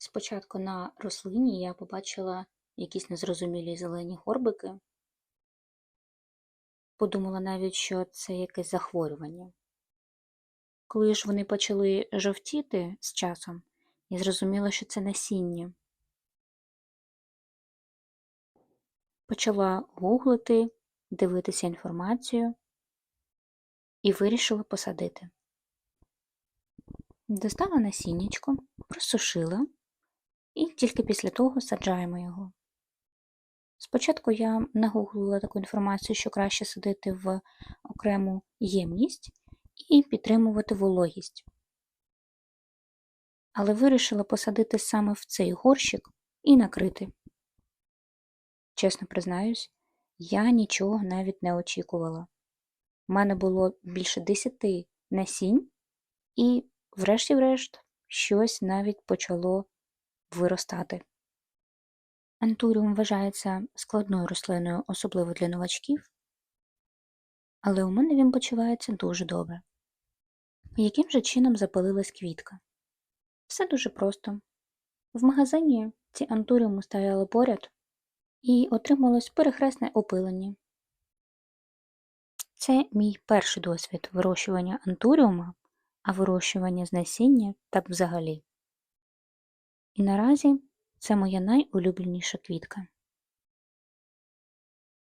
Спочатку на рослині я побачила якісь незрозумілі зелені горбики. Подумала навіть, що це якесь захворювання. Коли ж вони почали жовтіти з часом, я зрозуміла, що це насіння. Почала гуглити, дивитися інформацію і вирішила посадити. Достала насіннячко, просушила і тільки після того саджаємо його. Спочатку я нагуглила таку інформацію, що краще садити в окрему ємність і підтримувати вологість. Але вирішила посадити саме в цей горщик і накрити. Чесно признаюсь, я нічого навіть не очікувала. У мене було більше десяти насінь, і, врешті-решт, щось навіть почало виростати. Антуріум вважається складною рослиною, особливо для новачків, але у мене він почувається дуже добре. Яким же чином запалилась квітка? Все дуже просто. В магазині ці антуріуми стояли поряд і отрималось перехресне опилення. Це мій перший досвід вирощування антуріума, а вирощування з насіння так взагалі. І наразі це моя найулюбленіша квітка.